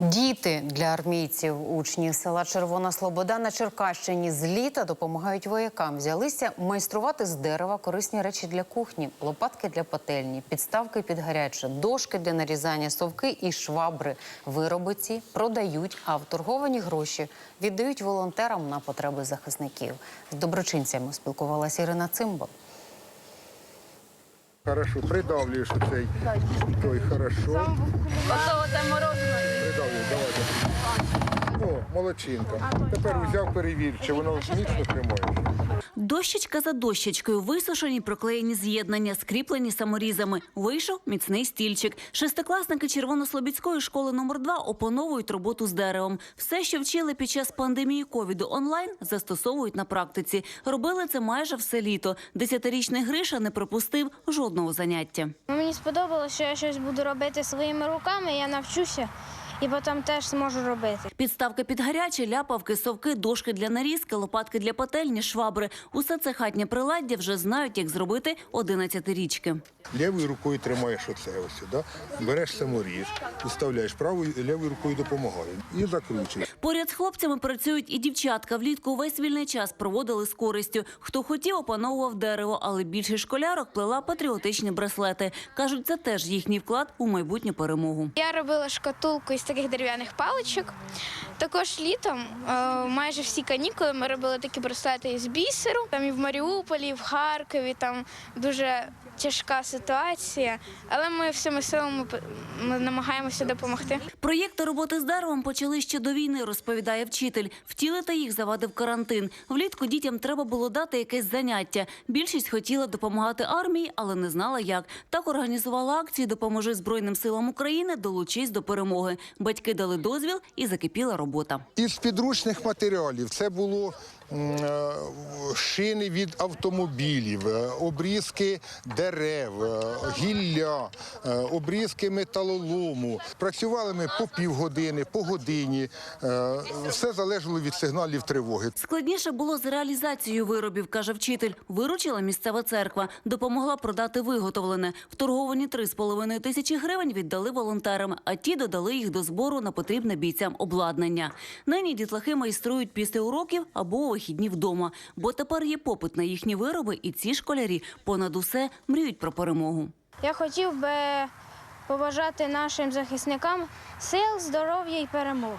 Діти для армійців, учні села Червона Слобода на Черкащині з літа допомагають воякам. Взялися майструвати з дерева корисні речі для кухні, лопатки для пательні, підставки під гаряче, дошки для нарізання, совки і швабри. Вироби ці продають, а вторговані гроші віддають волонтерам на потреби захисників. З доброчинцями спілкувалася Ірина Цимбал. Хорошо, придавлюєш оцей. Той, хорошо. Ото оте мороженое. Придавлюєш, давайте. О, молодчинка. Тепер взяв, перевір, чи воно міцно тримає. Дощечка за дощечкою висушені проклеєні з'єднання, скріплені саморізами. Вийшов міцний стільчик. Шестикласники Червонослобідської школи номер 2 опановують роботу з деревом. Все, що вчили під час пандемії ковіду онлайн, застосовують на практиці. Робили це майже все літо. Десятирічний Гриша не пропустив жодного заняття. Ну, Мені сподобалося, що я щось буду робити своїми руками, я навчуся і потім теж зможу робити. Підставки під гарячі, ляпавки, совки, дошки для нарізки, лопатки для пательні, швабри. Усе це хатнє приладдя вже знають, як зробити 11-річки. Лівою рукою тримаєш оце ось, да? береш саморіз, вставляєш правою, лівою рукою допомагає. І закручуєш. Поряд з хлопцями працюють і дівчатка. Влітку весь вільний час проводили з користю. Хто хотів, опановував дерево, але більшість школярок плела патріотичні браслети. Кажуть, це теж їхній вклад у майбутню перемогу. Я робила шкатулку із таких дерев'яних паличок. Також літом, е, майже всі канікули, ми робили такі браслети із бісеру. Там і в Маріуполі, і в Харкові, там дуже тяжка ситуація. Але ми всіми силами намагаємося допомогти. Проєкти роботи з деревом почали ще до війни, розповідає вчитель. Втілити їх завадив карантин. Влітку дітям треба було дати якесь заняття. Більшість хотіла допомагати армії, але не знала як. Так організувала акцію Допоможи Збройним силам України, долучись до перемоги. Батьки дали дозвіл і закипіла робота. Із підручних матеріалів це було е, шини від автомобілів, е, обрізки дерев, е, гілля, обрізки металолому. Працювали ми по півгодини, по годині. Е, Все залежало від сигналів тривоги. Складніше було з реалізацією виробів, каже вчитель. Виручила місцева церква, допомогла продати виготовлене. Вторговані 3,5 тисячі гривень віддали волонтерам, а ті додали їх до збору на потрібне бійцям обладнання. Нині дітлахи майструють після уроків або вихідні вдома, бо тепер є попит на їхні вироби, і ці школярі понад усе мріють про перемогу. Я хотів би побажати нашим захисникам сил, здоров'я і перемог.